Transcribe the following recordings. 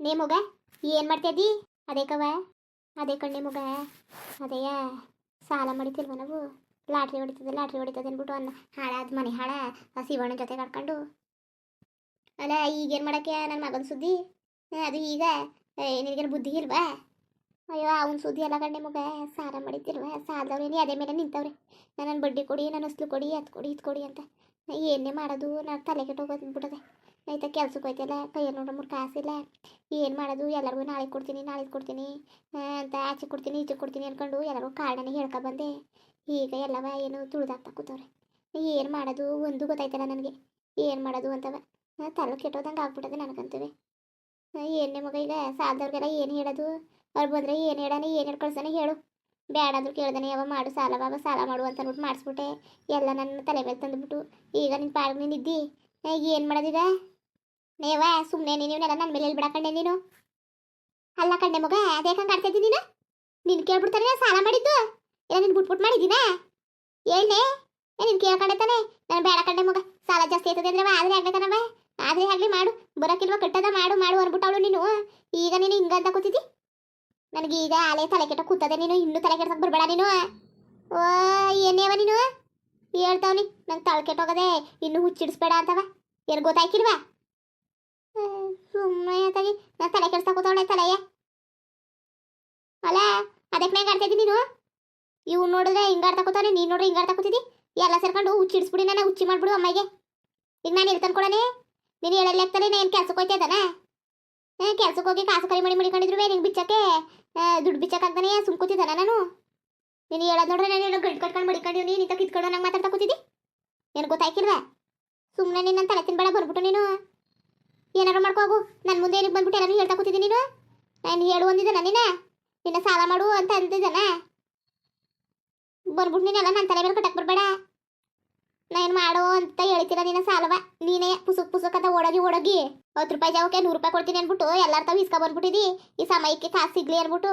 ನೇ ಮಗ, ಏನು ಮಾಡ್ತಿದ್ದಿ ಅದೇ ಕವ ಅದೇ ಕಣ್ಣೆ ಮಗ. ಅದೇಯ, ಸಾಲ ಮಾಡಿತಿಲ್ವ ನಾವು? ಲಾಟ್ರಿ ಹೊಡಿತದೆ ಲಾಟ್ರಿ ಹೊಡಿತದೆ ಅಂದ್ಬಿಟ್ಟು ಅನ್ನ ಹಾಳಾದ ಮನೆ ಹಾಳ ಶಿವಣ್ಣ ಜೊತೆ ಕರ್ಕೊಂಡು. ಅಲ್ಲ ಈಗೇನು ಮಾಡೋಕ್ಕೆ ನನ್ನ ಮಗನ ಸುದ್ದಿ? ಅದು ಈಗ ನಿನಗೇನು ಬುದ್ಧಿ ಇಲ್ವಾ? ಅಯ್ಯೋ, ಅವನ ಸುದ್ದಿ ಎಲ್ಲ ಕಣ್ಣೆ ಮಗ, ಸಾಲ ಮಾಡಿತಿಲ್ವ ಸಾಲದವ್ರೇನಿ ಅದೇ ಮೇಲೆ ನಿಂತವ್ರೆ? ನನ್ನ ಬಡ್ಡಿ ಕೊಡಿ ನನ್ನ ಅಸ್ಲು ಕೊಡಿ, ಅದು ಕೊಡಿ, ಇದು ಕೊಡಿ ಅಂತ. ಏನೇ ಮಾಡೋದು, ನಾನು ತಲೆ ಕೆಟ್ಟೋಗ್ಬಿಟ್ಟದೆ ಆಯ್ತಾ ಕೆಲ್ಸಕ್ಕೆ ಹೋಯ್ತಲ್ಲ ಕೈಯಲ್ಲಿ ನೋಡೋ ಮೂರು ಕಾಸಿಲ್ಲ. ಏನು ಮಾಡೋದು? ಎಲ್ಲರಿಗೂ ನಾಳೆ ಕೊಡ್ತೀನಿ ನಾಳೆ ಕೊಡ್ತೀನಿ ಅಂತ ಆಚೆ ಕೊಡ್ತೀನಿ, ಈಚೆ ಕೊಡ್ತೀನಿ ಅನ್ಕೊಂಡು ಎಲ್ಲರಿಗೂ ಕಾರಣನೇ ಹೇಳ್ಕೊ ಬಂದೆ. ಈಗ ಎಲ್ಲವ ಏನು ತುಳಿದಾಗ್ತಾ ಕೂತವ್ರೆ. ಏನು ಮಾಡೋದು? ಒಂದು ಗೊತ್ತಾಯ್ತಲ್ಲ ನನಗೆ. ಏನು ಮಾಡೋದು ಅಂತವ? ತಲೆ ಕೆಟ್ಟೋದಂಗೆ ಆಗ್ಬಿಟ್ಟದೆ ನನಗಂತವೆ. ಏನು ಮಗ ಈಗ ಸಾಲದವ್ರಿಗೆಲ್ಲ ಏನು ಹೇಳೋದು? ಅವ್ರು ಬಂದರೆ ಏನು ಹೇಳಾನೆ ಏನು ಹೇಳಿ ಹೇಳು. ಬೇಡಾದ್ರೂ ಕೇಳ್ದಾನೆ ಯಾವ ಮಾಡು, ಸಾಲ ಬಾಬಾ ಸಾಲ ಮಾಡು ಅಂತ ಅಂದ್ಬಿಟ್ಟು ಮಾಡಿಸ್ಬಿಟ್ಟೆ. ಎಲ್ಲ ನನ್ನ ತಲೆ ಮೇಲೆ ತಂದುಬಿಟ್ಟು, ಈಗ ನಿನ್ನ ಪಾಡಿಗೆ ನೀನು ಇದ್ದಿ? ಏನು ಮಾಡೋದೀಗ ನೇವ ಸುಮ್ಮನೆ ನೀನೆಲ್ಲ ನನ್ನ ಮೇಲೆ ಬಿಡಕಂಡೆ ನೀನು. ಅಲ್ಲ ಕಂಡೆ ಮಗ, ಅದೇ ಹಂಗೆ ನೀನು ನೀನು? ನಿನ್ ಕೇಳ್ಬಿಡ್ತಾನೆ, ಸಾಲ ಮಾಡಿದ್ದು? ಇಲ್ಲ, ನೀನು ಬುಟ್ಬುಟ್ ಮಾಡಿದ್ದೀನಾ? ಏನೇ? ನೀನು ಕೇಳ್ಕೊಂಡೆ ತಾನೆ? ನಾನು ಬೇಡ ಕಂಡೆ ಮಗ, ಸಾಲ ಜಾಸ್ತಿ ಆಯ್ತದೆ ಅಂದ್ರೆ ಆದ್ರೆ ಆಗ್ಬೇಕನವ ಆದ್ರೆ ಆಗ್ಲಿ ಮಾಡು ಬರೋಕಿಲ್ವ ಕಟ್ಟದ? ಮಾಡು ಮಾಡು ಅನ್ಬಿಟ್ಟವಳು ನೀನು. ಈಗ ನೀನು ಹಿಂಗಂತ ಕೂತಿದ್ದಿ? ನನಗೆ ಈಗ ಆಲೆ ತಲೆ ಕೆಟ್ಟ ಕೂತದೆ ನೀನು, ಇನ್ನೂ ತಲೆ ಕೆಡ್ಸಕ್ ಬರ್ಬೇಡ ನೀನು. ಓ ಏನೇವ ನೀನು? ಹೇಳ್ತಾವ್ನಿ, ನಂಗೆ ತಲೆ ಕೆಟ್ಟೋಗದೆ, ಇನ್ನು ಹುಚ್ಚಿಡಿಸ್ಬೇಡ ಅಂತವ ಏನು ಗೊತ್ತಾಯ್ಕಿಲ್ವಾ? ಸುಮ್ಮನೆ ಆತಾಗಿ ನಾನು ತಲೆ ಕೆಡ್ಸಕ್ ಕೂತವಳೆ ತಲೆಯ. ಅಲ್ಲ ಅದಕ್ಕೆ ನಂಗೆ ಆಡ್ತಾ ಇದ್ದೀನಿ ನೀನು? ಇವ್ ನೋಡಿದ್ರೆ ಹಿಂಗಾಡ್ತಾ ಕೂತಾನೆ ನೀನು ನೋಡ್ರಿ ಹಿಂಗಾಡ್ತಾ ಕೂತಿದ್ದಿ. ಎಲ್ಲ ಸೇರ್ಕೊಂಡು ಹುಚ್ಚಿಡಿಸ್ಬಿಡಿ ನಾನು ಹುಚ್ಚಿ ಮಾಡ್ಬಿಡು ಅಮ್ಮಗೆ ಈಗ ನಾನು ಇಲ್ಲಿ ತಂದ್ಕೊಡನೆ ನೀನು ಹೇಳಲ್ಲಿ ಆಗ್ತಾನೆ ನಾನು ಕೆಲ್ಸಕ್ಕೆ ಹೋಯ್ತಾ ಇದ್ದಾನ? ಕೆಲ್ಸಕ್ಕೆ ಹೋಗಿ ಕಾಸು ಕರಿ ಮಾಡಿ ಮಡಿಕೊಂಡಿದ್ರು ನಿಂಗೆ ಬಿಚ್ಚಕ್ಕೆ. ದುಡ್ಡು ಬಿಚ್ಚಕ್ಕಾಗ್ದಾನೆ ಸುಮ್ ಕೂತಿದ್ದಾನ ನಾನು? ನೀನು ಹೇಳೋದು ನೋಡ್ರೆ ನಾನು ಏನೋ ಗಂಟು ಕಟ್ಕೊಂಡು ಮಡಿಕೊಂಡಿವ್ನಿ ನಿಂತ ಕಿತ್ಕೊಂಡು ನಂಗೆ ಮಾತಾಡ್ತಾ ಕೂತಿದ್ದಿ? ಏನು ಗೊತ್ತಾಯ್ಕಿಲ್ವಾ? ಸುಮ್ಮನೆ ನೀನು ನನ್ನ ತಲೆ ತಿನ್ಬೇಡ ಬರ್ಬಿಟ್ಟು ನೀನು. ಏನಾರು ಮಾಡ್ಕೋಗು ನನ್ನ ಮುಂದೆ ಏನಕ್ಕೆ ಬಂದ್ಬಿಟ್ಟು ಏನಾರು ಹೇಳ್ತಾ ಕೂತಿದ್ದೀನಿ ನೀನು? ನಾನು ಹೇಳು ಅಂದಿದ್ದಾನ ನೀನ ನಿನ್ನ ಸಾಲ ಮಾಡು ಅಂತ ಅಂದಿದ್ದಾನ? ಬಂದ್ಬಿಟ್ಟು ನೀನೆಲ್ಲ ನನ್ನ ತಲೆ ಮೇಲೆ ಕಟ್ಟಕ್ಕೆ ಬರಬೇಡ. ನಾನು ಮಾಡು ಅಂತ ಹೇಳ್ತೀರ ನಿನ್ನ ಸಾಲವ? ನೀನೇ ಪುಸುಕ್ ಪುಸುಕ್ ಅಂತ ಓಡೋಗಿ ಓಡೋಗಿ ಹತ್ತು ರೂಪಾಯಿ ಜಾವಕ್ಕೆ ನೂರು ರೂಪಾಯಿ ಕೊಡ್ತೀನಿ ಅನ್ಬಿಟ್ಟು ಎಲ್ಲರ ತಾವು ಇಸ್ಕೊ ಬಂದ್ಬಿಟ್ಟಿದಿ. ಈ ಸಮಯಕ್ಕೆ ಕಾಸು ಸಿಗ್ಲಿ ಅನ್ಬಿಟ್ಟು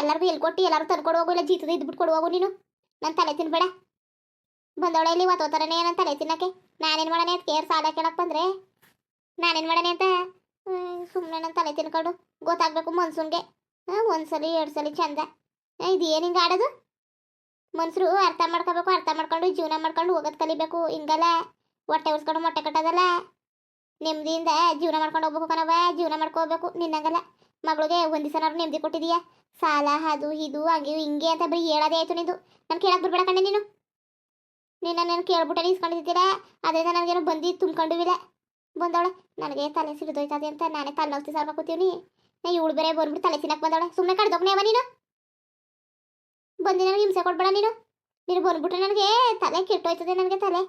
ಎಲ್ಲರಿಗೂ ಎಲ್ಲಿ ಕೊಟ್ಟು ಎಲ್ಲರೂ ತಂದ್ಕೊಡು ಹೋಗು, ಇಲ್ಲ ಜೀತದ ಇದ್ಬಿಟ್ಟು ಕೊಡು ನೀನು. ನನ್ನ ತಲೆ ತಿನ್ಬೇಡ. ಬಂದವಳೆ ಇಲ್ಲಿ ಒತ್ತೋತಾರನೇ ನನ್ನ ತಲೆ ತಿನ್ನಕ್ಕೆ. ನಾನೇನು ಮಾಡೋಣ ಅದಕ್ಕೆ ಕೇರ್ ಸಾಲ ಕೇಳಕ್ಕೆ ಬಂದ್ರೆ ನಾನೇನು ಮಾಡನೆ ಅಂತ? ಸುಮ್ಮನೆ ನನ್ನ ತಲೆ ತಿನ್ಕೊಂಡು ಗೊತ್ತಾಗ್ಬೇಕು ಮನ್ಸೂನ್ಗೆ. ಒಂದ್ಸಲಿ ಎರಡು ಸಲ ಚಂದ ಇದು ಏನು ಹಿಂಗೆ ಆಡೋದು? ಮನ್ಸರು ಅರ್ಥ ಮಾಡ್ಕೋಬೇಕು, ಅರ್ಥ ಮಾಡ್ಕೊಂಡು ಜೀವನ ಮಾಡ್ಕೊಂಡು ಹೋಗೋದು ಕಲಿಬೇಕು, ಹಿಂಗಲ್ಲ? ಹೊಟ್ಟೆ ಉರ್ಸ್ಕೊಂಡು ಮೊಟ್ಟೆ ಕಟ್ಟೋದಲ್ಲ? ನೆಮ್ಮದಿಯಿಂದ ಜೀವನ ಮಾಡ್ಕೊಂಡು ಹೋಗ್ಬೇಕು ಕಣವ ಜೀವನ ಮಾಡ್ಕೋಬೇಕು, ನಿನ್ನಂಗಲ್ಲ. ಮಗಳಿಗೆ ಒಂದು ದಿವಸ ನೆಮ್ಮದಿ ಕೊಟ್ಟಿದೀಯಾ. ಸಾಲ, ಅದು, ಇದು, ಹಂಗೆ, ಹಿಂಗೆ ಅಂತ ಬರೀ ಹೇಳೋದೇ ಆಯ್ತು ನಿಂದು. ನಾನು ಕೇಳಕ್ಕೆ ಬಿಡ್ಬೇಡ ಕಣ್ಣೆ ನೀನು. ನಿನ್ನ ನಾನು ಕೇಳ್ಬಿಟ್ಟೆ ಇಸ್ಕೊಂಡಿದ್ದೀರಾ ಅದರಿಂದ ನನಗೇನು ಬಂದು ತುಂಬ್ಕೊಂಡಿವಿಲ್ಲ ಬಂದವಳೆ ನನಗೆ ತಲೆ ಸಿಡಿದೋಯ್ತದೆ ಅಂತ ನಾನೇ ತಲೆ ನೋವು ಸಾರ್ಬ ಕೂತೀವಿ ನಾ ಇವಳು ಬೇರೆ ಬರ್ಬಿಟ್ಟು ತಲೆ ತಿನ್ನಕ್ಕೆ ಬಂದವಳೆ ಸುಮ್ಮನೆ ಕಡ್ದೋಗ್ನೇ ಅವ ನೀನು. ಬಂದು ನನಗೆ ಹಿಂಸೆ ಕೊಡ್ಬೇಡ ನೀನು. ನೀನು ಬಂದ್ಬಿಟ್ರೆ ನನಗೆ ತಲೆ ಕೆಟ್ಟೋಯ್ತದೆ ನನಗೆ ತಲೆ.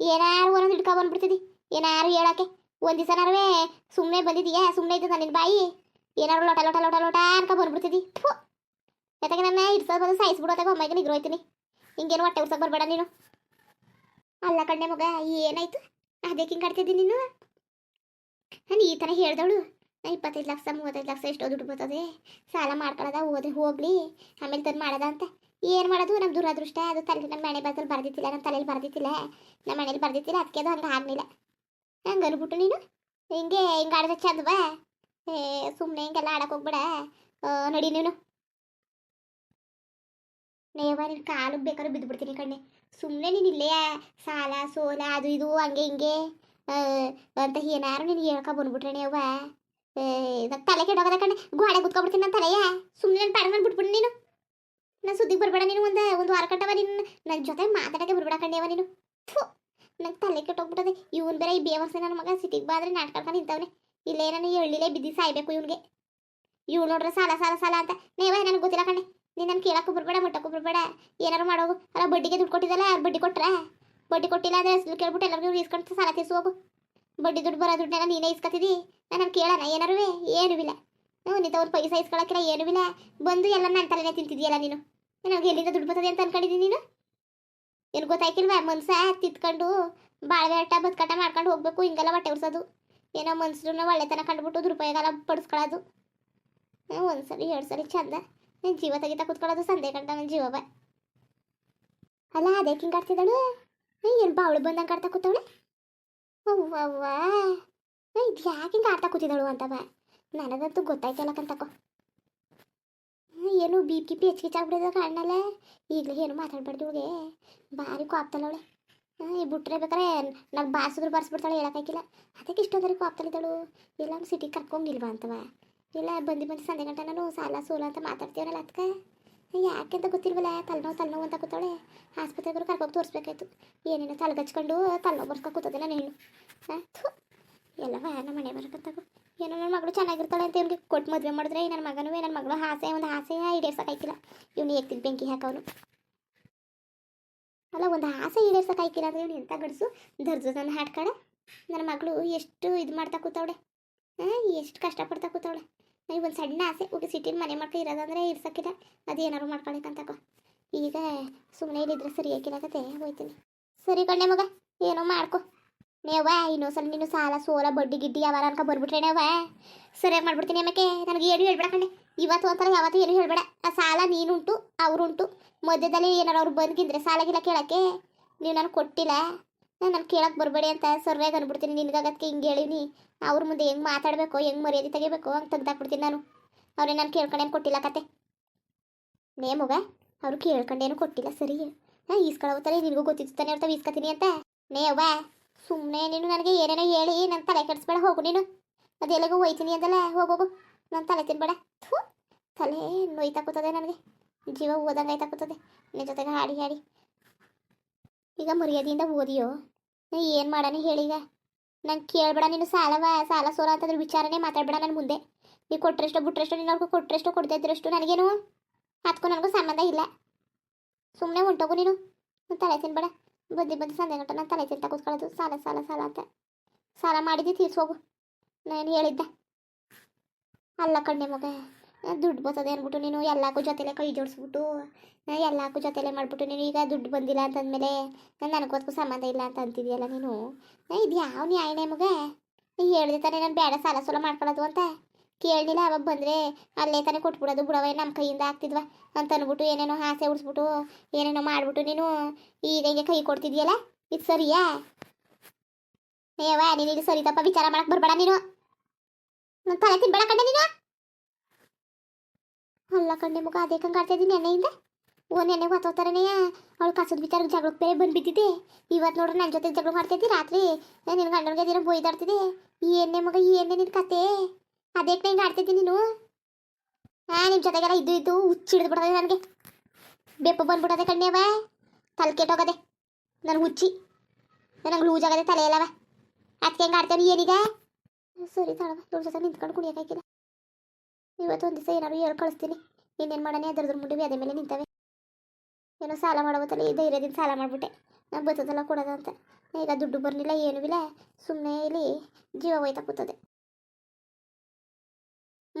ಏನಾರು ಒಂದೊಂದು ಹಿಡ್ಕೊ ಬಂದ್ಬಿಡ್ತಿದ್ದಿ. ಏನಾರು ಹೇಳಕ್ಕೆ. ಒಂದು ದಿವಸನಾರುವೆ ಸುಮ್ಮನೆ ಬಂದಿದೀಯಾ ಸುಮ್ಮನೆ ಇದ್ದ ನನ್ನ ಬಾಯಿ? ಏನಾರು ಲೋಟ ಲೋಟ ಲೋಟ ಲೋಟ ಅನ್ಕ ಬಂದ್ಬಿಡ್ತಿದ್ದಿ. ಥು. ಯಾಕೆ ನನ್ನ ಹಿಡ್ಸೋದು ಬಂದು ಸಾಯಿಸ್ಬಿಡೋತಾಗ ಒಮ್ಮೆಗೆ ನಿಗ್ರೋಯ್ತೀನಿ. ಹಿಂಗೇನು ಹೊಟ್ಟೆ ಉರ್ಸಕ್ಕೆ ಬರಬೇಡ ನೀನು. ಅಲ್ಲ ಕಣ್ಣೆ ಮಗ, ಏನಾಯ್ತು? ಅದಕ್ಕೆ ಹಿಂಗೆ ಆಡ್ತಿದ್ದೀನಿ ನೀನು? ನಾನು ಈ ಥರ ಹೇಳ್ದವಳು? ಇಪ್ಪತ್ತೈದು ಲಕ್ಷ, ಮೂವತ್ತೈದು ಲಕ್ಷ ಎಷ್ಟೋ ದುಡ್ಡು ಬರ್ತದೆ. ಸಾಲ ಮಾಡ್ಕೊಳ್ಳೋದ ಓದಿ, ಹೋಗ್ಲಿ. ಆಮೇಲೆ ತಂದು ಮಾಡೋದ ಅಂತ. ಏನು ಮಾಡೋದು? ನಮ್ಮ ದುರಾದೃಷ್ಟ. ಅದು ತಲೆ ನಮ್ಮ ಮನೆ ಬರ್ತಲ್ಲಿ ಬರ್ದಿತ್ತಿಲ್ಲ ನಮ್ಮ ತಲೆಯಲ್ಲಿ ಬರ್ದಿತ್ತಿಲ್ಲ. ನಮ್ಮ ಮನೇಲಿ ಬರ್ದಿತ್ತಿಲ್ಲ, ಅದಕ್ಕೆ ಅದು ಹಂಗೆ ಆಗಲಿಲ್ಲ. ಹಂಗೆ ಅನ್ಬಿಟ್ಟು ನೀನು? ಹಿಂಗೆ ಹಿಂಗೆ ಆಡಿದ್ರೆ ಚಂದವಾ ಏ ಸುಮ್ಮನೆ ಹಿಂಗೆಲ್ಲ ಆಡಕ್ಕೆ ಹೋಗ್ಬೇಡ. ನಡಿ ನೀನು. ನೇವ ನಿನ್ನ ಕಾಲಿಗೆ ಬೇಕಾದ್ರೂ ಬಿದ್ದು ಬಿಡ್ತೀನಿ ಕಣ್ಣೆ. ಸುಮ್ಮನೆ ನೀನು ಇಲ್ಲೇ ಸಾಲ, ಸೋಲ, ಅದು ಇದು, ಹಂಗೆ, ಹಿಂಗೆ. ಅಂತ ಏನಾರು ನೀನು ಹೇಳ್ಕೊ ಬಂದ್ಬಿಟ್ರೆ ಅವ್ವ. ಇದಾಗ ತಲೆ ಕೆಡೋಗದ ಕಣೆ. ಗೋಡೆ ಕುತ್ಕೊಬಿಡ್ತೀನಿ ನನ್ನ ತಲೆಯ. ಸುಮ್ಮನೆ ನನ್ನ ಪಾಡ ಬಿಟ್ಬಿಡು ನೀನು. ನಾನು ಸುದ್ದಿಗೆ ಬರಬೇಡ ನೀನು ಒಂದು ಒಂದು ವಾರ ಕಟ್ಟವ ನೀನು. ನನ್ನ ಜೊತೆ ಮಾತಾಡಕ್ಕೆ ಬರಬೇಡ ಅವ ನೀನು. ಥೂ, ನಂಗೆ ತಲೆ ಕೆಟ್ಟೋಗ್ಬಿಟ್ಟದೆ ಇವನ್ ಬೇರೆ ಈ ಬೇವರ್ಸ ನನ್ನ ಮಗ ಸಿಟಿಗೆ ಬಾದ್ರೆ ನಾಟ್ಕಳ್ಕೊಂಡು ನಿಂತವನೆ. ಇಲ್ಲೇ ನಾನು ಎಳ್ಳಿಲೇ ಬಿದ್ದಿ ಸಾಯ್ಬೇಕು ಇವನ್ಗೆ. ಇವ್ ನೋಡ್ರೆ ಸಾಲ ಸಾಲ ಸಾಲ ಅಂತ. ನೀವ ನನಗೆ ಗೊತ್ತಿಲ್ಲ ಕಣೆ. ನೀನು ನಾನು ಕೇಳಕ್ಕೂ ಬರ್ಬೇಡ, ಮುಟ್ಟಕ್ಕೂ ಬರಬೇಡ. ಏನಾರು ಮಾಡೋಗು ಅಲ್ಲ ಬಡ್ಡಿಗೆ ದುಡ್ಡು ಕೊಟ್ಟಿದ್ದಲ್ಲ ಯಾರು ಬಡ್ಡಿ ಕೊಟ್ರ? ಬಡ್ಡಿ ಕೊಟ್ಟಿಲ್ಲ ಅಂದ್ರೆ ಕೇಳ್ಬಿಟ್ಟು ಎಲ್ಲರಿಗೂ ಇಸ್ಕೊಂಡು ಸಾಲ ತೀರ್ಸು ಹೋಗು. ಬಡ್ಡಿ ದುಡ್ಡು ಬರೋ ದುಡ್ಡನ್ನ ನೀನೇ ಇಸ್ಕೊತಿದ್ದಿ ನಾನು ಕೇಳೋಣ ಏನಾರು ಏನೂ ಇಲ್ಲ. ಹ್ಞೂ ನಿಂತ ಒಂದು ಪೈಸಾ ಇಸ್ಕೊಳಕ್ಕಿಲ್ಲ ಏನೂ ಇಲ್ಲ. ಬಂದು ಎಲ್ಲ ನನ್ನ ತಲೆನೇ ತಿಂತಿದ್ಯಲ್ಲ ನೀನು? ನನಗೆ ಎಲ್ಲಿಂದ ದುಡ್ಡು ಬರ್ತದೆ ಅಂತ ಅನ್ಕೊಂಡಿದ್ದೀನಿ ನೀನು? ಏನು ಗೊತ್ತಾಯ್ಕಿಲ್ವಾ? ಮನ್ಸ ತಿತ್ಕೊಂಡು ಬಾಳ್ವೆ ಅಟ್ಟ ಬದುಕಟ್ಟ ಮಾಡ್ಕೊಂಡು ಹೋಗ್ಬೇಕು, ಹಿಂಗೆಲ್ಲ ಬಟ್ಟೆ ಉರ್ಸೋದು. ಏನೋ ಮನ್ಸರನ್ನ ಒಳ್ಳೆತನ ಕಂಡುಬಿಟ್ಟು ದುರುಪಯೋಗ ಪಡಿಸ್ಕೊಳ್ಳೋದು ಹ್ಞೂ, ಒಂದ್ಸಲಿ ಎರಡು ಸರಿ ಚಂದ ಜೀವ ತೆಗಿತಾ ಕುತ್ಕೊಳ್ಳೋದು ಸಂದೇಹ ಕಂಡ ನನ್ನ ಜೀವ ಬ ಅಲ್ಲ ಅದೇ ಹಿಂಗೆ ಆಡ್ತಿದ್ದಾಳು ಏನು ಬಾವಳು ಬಂದಂಗೆ ಆಡ್ತಾ ಕೂತವಳೆ? ಅವ್ವ ಇದು ಯಾಕೆ ಹಿಂಗೆ ಆಡ್ತಾ ಕೂತಿದ್ದಾಳು ಅಂತ ಬಾ ನನಗಂತೂ ಗೊತ್ತಾಯ್ತಲ್ಲ ಕಂತಕೋ ಏನು ಬಿ ಪಿ ಪಿ ಹೆಚ್ಚಿಗೆ ಕಾರಣಲ್ಲ ಈಗಲೇ ಏನು ಮಾತಾಡ್ಬಾರ್ದು ಇವಳಿಗೆ? ಭಾರಿ ಕೋಪ್ತಲ್ಲ ಅವಳೆ. ಈ ಬಿಟ್ರೆ ಬೇಕಾರೆ ನನಗೆ ಬಾರಿಸಿದ್ರು ಬಾರಿಸ್ಬಿಡ್ತಾಳೆ ಹೇಳೋಕ್ಕಾಗಿಲ್ಲ. ಅದಕ್ಕೆ ಇಷ್ಟೊಂದರೆ ಕೋಪ್ತಲಿದ್ದಳು ಇಲ್ಲ ಸಿಟಿಗೆ ಕರ್ಕೊಂಗಿಲ್ವಾ ಅಂತವ? ಇಲ್ಲ, ಬಂದು ಬಂದು ಸಂಜೆ ಗಂಟೆ ನಾನು ಸಾಲ ಸೋಲ ಅಂತ ಮಾತಾಡ್ತೀವಲ್ಲ ಅದಕ್ಕೆ ಯಾಕೆಂತ ಗೊತ್ತಿಲ್ವಲ್ಲ, ತಲೆನೋವು ತಲೆನೋವು ಅಂತ ಕೂತಾಳೆ ಆಸ್ಪತ್ರೆಗೆ ಕರ್ಕೊಂಡು ತೋರಿಸ್ಬೇಕಾಯ್ತು. ಏನೇನೋ ತಲೆಗಚ್ಕೊಂಡು ತಲೆನೋವು ಬರ್ಸ್ಕೊ ಕೂತದಿಲ್ಲ ನಾನು. ಹಾಂ ಥು. ಎಲ್ಲವ ನಮ್ಮ ಮನೆ ಬರಕತ್ತಾಗು ಏನೋ ನನ್ನ ಮಗಳು ಚೆನ್ನಾಗಿರ್ತಾಳೆ ಅಂತ ಇವ್ನಿಗೆ ಕೊಟ್ಟು ಮದುವೆ ಮಾಡಿದ್ರೆ ನನ್ನ ಮಗನೂ ನನ್ನ ಮಗಳು ಆಸೆ, ಒಂದು ಆಸೆ ಈಡೇರ್ಸೋಕ್ಕಾಯ್ತಿಲ್ಲ. ಇವನು ಎತ್ತಿದ ಬೆಂಕಿ ಹಾಕವನು. ಅಲ್ಲ, ಒಂದು ಆಸೆ ಈಡೇರ್ಸೋಕ್ಕಾಯ್ತಿಲ್ಲ ಅಂದ್ರೆ ಇವನು ಎಂಥ ಗಡಿಸು? ದರ್ಜು ನನ್ನ ಹಾಡ್ಕಡೆ ನನ್ನ ಮಗಳು ಎಷ್ಟು ಇದು ಮಾಡ್ತಾ ಕೂತಾವಳೆ. ಹಾಂ ಎಷ್ಟು ಕಷ್ಟಪಡ್ತಾ ಕೂತವಳೆ. ನನಗೆ ಒಂದು ಸಣ್ಣ ಆಸೆ. ಹುಡುಗಿ ಸಿಟಿನ ಮನೆ ಮಾಡ್ಕೊ ಇರೋದಂದ್ರೆ ಇರ್ಸಕ್ಕಿಲ್ಲ ಏನಾದ್ರು ಮಾಡ್ಕೊಳಕ್ಕಂತಕೋ ಈಗ ಸುಮ್ಮನೆ ಇಲ್ಲಿದ್ರೆ ಸರಿ ಹಾಕಿಲಾಗತ್ತೆ ಹೋಯ್ತೀನಿ. ಸರಿ ಕಣ್ಣೆ ಮಗ, ಏನೋ ಮಾಡ್ಕೊ. ನೇವ ಇನ್ನೊಂದ್ಸಲ ನೀನು ಸಾಲ ಸೋಲ ಬಡ್ಡಿ ಗಿಡ್ಡಿ ಯಾವಾರ ಅನ್ಕೊ ಬರ್ಬಿಟ್ರೆ ನೇವ ಸರಿಯಾಗಿ ಮಾಡ್ಬಿಡ್ತೀನಿ ಆಮೇಲೆ ನನಗೆ ಏನು ಹೇಳ್ಬೇಡ ಕಣ್ಣೆ. ಇವತ್ತು ಒಂಥರ ಯಾವತ್ತೂ ಏನು ಹೇಳ್ಬೇಡ. ಆ ಸಾಲ ನೀನುಂಟು, ಅವರುಂಟು. ಮಧ್ಯದಲ್ಲಿ ಏನಾರು ಅವ್ರು ಬಂದ್ಗಿದ್ರೆ ಸಾಲ ಗಿಲ್ಲ ಕೇಳಕ್ಕೆ ನೀವು ನಾನು ಕೊಟ್ಟಿಲ್ಲ. ನಾನು ಕೇಳಕ್ಕೆ ಬರಬೇಡಿ ಅಂತ ಸರ್ವೇಗೆ ಅನ್ಬಿಡ್ತೀನಿ. ನಿನ್ಗಾಗತ್ಕೆ ಹಿಂಗೆ ಹೇಳಿನಿ. ಅವ್ರ ಮುಂದೆ ಹೆಂಗೆ ಮಾತಾಡಬೇಕು, ಹೆಂಗೆ ಮರ್ಯಾದೆ ತೆಗಿಬೇಕು ಹಂಗೆ ತೆಗ್ದಾಕ್ಬಿಡ್ತೀನಿ ನಾನು. ಅವ್ರೇ ನಾನು ಕೇಳ್ಕೊಂಡೇನು ಕೊಟ್ಟಿಲ್ಲ ಕತೆ. ನೇ ಮಗ, ಅವ್ರು ಕೇಳ್ಕೊಂಡೇನು ಕೊಟ್ಟಿಲ್ಲ ಸರಿ ಹಾಂ ಈಸ್ಕೊಳ್ಳೋತಾರೆ ನಿನಗೂ ಗೊತ್ತಿತ್ತು ತಾನೆ ಅವ್ರ ಈಸ್ಕೊತೀನಿ ಅಂತ. ನೇ ಅವ್ವ ಸುಮ್ಮನೆ ನೀನು ನನಗೆ ಏನೇನೋ ಹೇಳಿ ನನ್ನ ತಲೆ ಕೆಡಿಸ್ಬೇಡ, ಹೋಗು ನೀನು. ಅದೆಲ್ಲಗೂ ಹೋಯ್ತೀನಿ ಅಂತಲ್ಲ ಹೋಗೋಗು ನನ್ನ ತಲೆ ತಿನ್ಬೇಡ. ಥೂ, ತಲೆ ನೋಯ್ತಾ ಕೂತದೆ ನನಗೆ. ಜೀವ ಓದಂಗೆ ಆಯ್ತಾ ಕೂತದೆ ನಿನ್ನ ಜೊತೆಗೆ ಹಾಡಿ ಹಾಡಿ. ಈಗ ಮರ್ಯಾದೆಯಿಂದ ಓದಿಯೋ? ಏನು ಮಾಡಾನೆ ಹೇಳೀಗ ನಂಗೆ ಕೇಳ್ಬೇಡ ನೀನು ಸಾಲವ ಸಾಲ ಸೋಲ ಅಂತಂದ್ರೆ ವಿಚಾರನೇ ಮಾತಾಡ್ಬೇಡ ನನ್ನ ಮುಂದೆ. ನೀ ಕೊಟ್ಟರೆಷ್ಟು ಬಿಟ್ಟರೆಷ್ಟು ನೀನು ಅವ್ರಿಗೂ ಕೊಟ್ಟರೆಷ್ಟು ಕೊಡ್ತಾ ಇದ್ರಷ್ಟು ನನಗೇನು? ಅದಕ್ಕೂ ನನಗೂ ಸಂಬಂಧ ಇಲ್ಲ. ಸುಮ್ಮನೆ ಹೊಂಟೋಗು ನೀನು. ತಲೆ ತಿನ್ಬೇಡ. ಬದ್ದಿ ಬಂದು ಸಂಜೆ ಗಂಟೆ ನಾನು ತಲೆ ತಿಂತ ಕೂತ್ಕೊಳ್ಳೋದು. ಸಾಲ ಸಾಲ ಸಾಲ ಅಂತ. ಸಾಲ ಮಾಡಿದ್ದು ತೀರ್ಸೋಗು. ನಾನು ಹೇಳಿದ್ದೆ? ಅಲ್ಲ ಕಣ್ಣೆ ಮಗ. ದುಡ್ಡು ಬರ್ತದೆ ಅಂದ್ಬಿಟ್ಟು ನೀನು ಎಲ್ಲಕ್ಕೂ ಜೊತೆಲೆ ಕೈ ಜೋಡಿಸ್ಬಿಟ್ಟು ಎಲ್ಲಕ್ಕೂ ಜೊತೆಲೆ ಮಾಡ್ಬಿಟ್ಟು ನೀನು ಈಗ ದುಡ್ಡು ಬಂದಿಲ್ಲ ಅಂತಂದಮೇಲೆ ನನಗೋದಕ್ಕೂ ಸಂಬಂಧ ಇಲ್ಲ ಅಂತ ಅಂತಿದೆಯಲ್ಲ ನೀನು? ಇದು ಯಾವ ನ್ಯಾಯನೇ ಮಗ? ನೀ ಹೇಳಿದೆ ತಾನೇ ನಾನು ಬೇಡ ಸಾಲ ಸೋಲ ಮಾಡ್ಕೊಳ್ಳೋದು ಅಂತ. ಕೇಳಲಿಲ್ಲ, ಅವಾಗ ಬಂದರೆ ಅಲ್ಲೇ ತಾನೇ ಕೊಟ್ಬಿಡೋದು ಬಿಡವ ನಮ್ಮ ಕೈಯಿಂದ ಆಗ್ತಿದ್ವ ಅಂತ ಅಂದ್ಬಿಟ್ಟು ಏನೇನೋ ಆಸೆ ಉಡ್ಸ್ಬಿಟ್ಟು ಏನೇನೋ ಮಾಡ್ಬಿಟ್ಟು ನೀನು ಈಗ ಕೈ ಕೊಡ್ತಿದ್ಯಲ್ಲ? ಇದು ಸರಿಯಾ? ಏವಾ ನೀನು ಇದು ಸರಿ ತಪ್ಪ, ವಿಚಾರ ಮಾಡಕ್ಕೆ ಬರಬೇಡ ನೀನು. ತಲೆ ತಿನ್ಬೇಡ ಕಂಡೆ ನೀನು. ಅಲ್ಲ ಕಂಡೆ ಮುಖ ಅದೇ ಕಂಗೆ ಆಡ್ತಾ ಇದ್ದೀನಿ ನೆನೆಯಿಂದ ಓ ನೆನೆ ಹೊತ್ತೋತಾರನೇ ಅವಳು ಕಸದ ವಿಚಾರಕ್ಕೆ ಜಗಳಕ್ಕೆ ಬೇರೆ ಬಂದು ಇವತ್ತು ನೋಡ್ರಿ ನನ್ನ ಜೊತೆ ಜಗಳ ಮಾಡ್ತೈತಿ ರಾತ್ರಿ. ನಿನ್ನ ಗಂಡನಿಗೆ ದಿನ ಬೊಯ್ದಾಡ್ತಿದ್ದೆ ಏನೇ ಮಗ ಏನೇ ನಿನ್ನ ಕತೆ. ಅದೇ ಕಂಗೆ ಆಡ್ತಿದ್ದಿ ನೀನು? ಹಾ ನಿಮ್ಮ ಜೊತೆಗೆಲ್ಲ ಇದ್ದು ಇದ್ದು ಹುಚ್ಚಿಡ್ದು ಬಿಡೋದೆ ನನಗೆ. ಬೆಪ್ಪ ಬಂದ್ಬಿಡೋದೆ ಕಣ್ಣೇವ ತಲೆ ಕೆಟ್ಟೋಗದೆ ನನಗೆ ಹುಚ್ಚಿ. ನನಗೆ ಲೂಸ್ ಆಗದೆ ತಲೆ ಎಲ್ಲವ ಅದಕ್ಕೆ ಹೆಂಗೆ ಆಡ್ತೇನೆ ಏನೀಗ ಸರಿ ತಳವ ನೋಡ್ ಜೊತೆ ನಿಂತ್ಕೊಂಡು ಕುಣಿಯೋಕ್ಕಾಗಿಲ್ಲ ಇವತ್ತು ಒಂದು ದಿವಸ ಏನಾದ್ರು ಹೇಳಿ ಕಳಿಸ್ತೀನಿ ಇನ್ನೇನು ಮಾಡೋಣ? ಅದ್ರದ್ರ ಮುಂದೆ ಅದೇ ಮೇಲೆ ನಿಂತವೆ. ಏನೋ ಸಾಲ ಮಾಡೋವತ್ತಲ್ಲ ಈ ಧೈರ್ಯದಿಂದ ಸಾಲ ಮಾಡಿಬಿಟ್ಟೆ. ನಾನು ಬರ್ತದಲ್ಲ ಕೊಡೋದು ಅಂತ ಈಗ ದುಡ್ಡು ಬರಲಿಲ್ಲ, ಏನು ಇಲ್ಲ. ಸುಮ್ಮನೆ ಇಲ್ಲಿ ಜೀವ ಹೋಯ್ತಾ ಕೂತದೆ.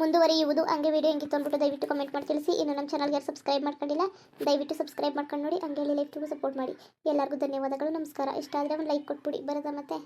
ಮುಂದುವರಿಯುವುದು ಹಂಗೆ ವೀಡಿಯೋ ಹೆಂಗೆ ತಂದ್ಬಿಟ್ಟು ದಯವಿಟ್ಟು ಕಮೆಂಟ್ ಮಾಡಿ ತಿಳಿಸಿ. ಇನ್ನು ನಮ್ಮ ಚಾನಲ್ಗೆ ಯಾರು ಸಬ್ಸ್ಕ್ರೈಬ್ ಮಾಡ್ಕೊಂಡಿಲ್ಲ, ದಯವಿಟ್ಟು ಸಬ್ಸ್ಕ್ರೈಬ್ ಮಾಡ್ಕೊಂಡು ನೋಡಿ. ಹಂಗೆ ಲೈಫ್ಗೂ ಸಪೋರ್ಟ್ ಮಾಡಿ. ಎಲ್ಲರಿಗೂ ಧನ್ಯವಾದಗಳು, ನಮಸ್ಕಾರ. ಇಷ್ಟ ಆದರೆ ಒಂದು ಲೈಕ್ ಕೊಟ್ಬಿಡಿ. ಬರೋದಾ ಮತ್ತೆ.